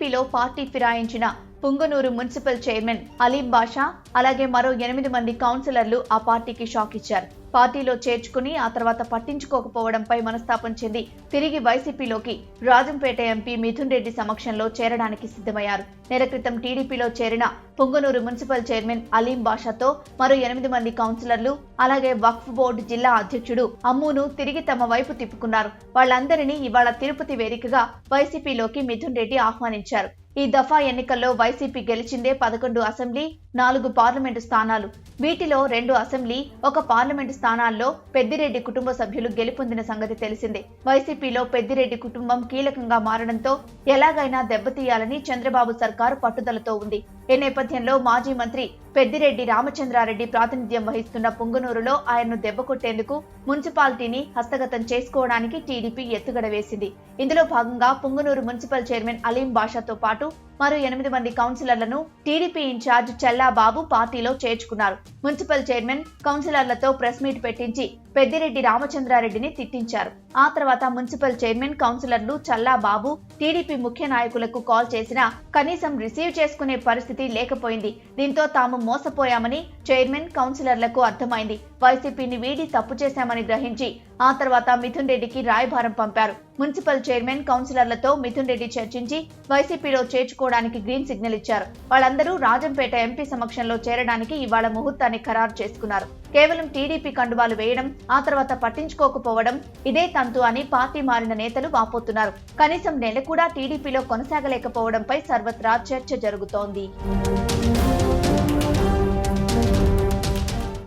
టీడీపీలో పార్టీ ఫిరాయించిన Punganur municipal chairman Aleem Basha అలాగే మరో ఎనిమిది మంది కౌన్సిలర్లు ఆ పార్టీకి షాక్ ఇచ్చారు. పార్టీలో చేర్చుకుని ఆ తర్వాత పట్టించుకోకపోవడంపై మనస్తాపం చెంది తిరిగి వైసీపీలోకి రాజంపేట ఎంపీ మిథున్ రెడ్డి సమక్షంలో చేరడానికి సిద్ధమయ్యారు. నెల క్రితం టీడీపీలో చేరిన పుంగనూరు మున్సిపల్ చైర్మన్ అలీం బాషాతో మరో ఎనిమిది మంది కౌన్సిలర్లు అలాగే వక్ఫ్ బోర్డు జిల్లా అధ్యక్షుడు అమ్మును తిరిగి తమ వైపు తిప్పుకున్నారు. వాళ్ళందరినీ ఇవాళ తిరుపతి వేదికగా వైసీపీలోకి మిథున్ రెడ్డి ఆహ్వానించారు. ఈ దఫా ఎన్నికల్లో వైసీపీ గెలిచిందే పదకొండు అసెంబ్లీ నాలుగు పార్లమెంటు స్థానాలు. వీటిలో రెండు అసెంబ్లీ ఒక పార్లమెంటు స్థానాల్లో పెద్దిరెడ్డి కుటుంబ సభ్యులు గెలుపొందిన సంగతి తెలిసిందే. వైసీపీలో పెద్దిరెడ్డి కుటుంబం కీలకంగా మారడంతో ఎలాగైనా దెబ్బతీయాలని చంద్రబాబు సర్కారు పట్టుదలతో ఉంది. ఈ నేపథ్యంలో మాజీ మంత్రి పెద్దిరెడ్డి రామచంద్రారెడ్డి ప్రాతినిధ్యం వహిస్తున్న పుంగనూరులో ఆయన్ను దెబ్బకొట్టేందుకు మున్సిపాలిటీని హస్తగతం చేసుకోవడానికి టీడీపీ ఎత్తుగడ వేసింది. ఇందులో భాగంగా పుంగనూరు మున్సిపల్ చైర్మన్ అలీం బాషాతో పాటు మరో ఎనిమిది మంది కౌన్సిలర్లను టీడీపీ ఇన్ఛార్జ్ చెల్లాబాబు పార్టీలో చేర్చుకున్నారు. మున్సిపల్ చైర్మన్ కౌన్సిలర్లతో ప్రెస్ మీట్ పెట్టించి పెద్దిరెడ్డి రామచంద్రారెడ్డిని తిట్టించారు. ఆ తర్వాత మున్సిపల్ చైర్మన్ కౌన్సిలర్లు చల్లాబాబు టీడీపీ ముఖ్య నాయకులకు కాల్ చేసినా కనీసం రిసీవ్ చేసుకునే పరిస్థితి లేకపోయింది. దీంతో తాము మోసపోయామని చైర్మన్ కౌన్సిలర్లకు అర్థమైంది. వైసీపీని వీడి తప్పు చేశామని గ్రహించి ఆ తర్వాత మిథున్ రెడ్డికి రాయభారం పంపారు. మున్సిపల్ చైర్మన్ కౌన్సిలర్లతో మిథున్ రెడ్డి చర్చించి వైసీపీలో చేర్చుకోవడానికి గ్రీన్ సిగ్నల్ ఇచ్చారు. వాళ్ళందరూ రాజంపేట ఎంపీ సమక్షంలో చేరడానికి ఇవాళ ముహూర్తాన్ని ఖరారు చేసుకున్నారు. కేవలం టీడీపీ కండువాలు వేయడం ఆ తర్వాత పట్టించుకోకపోవడం ఇదే తంతు అని పార్టీ మారిన నేతలు వాపోతున్నారు. కనీసం నెల కూడా టీడీపీలో కొనసాగలేకపోవడంపై సర్వత్రా చర్చ జరుగుతోంది.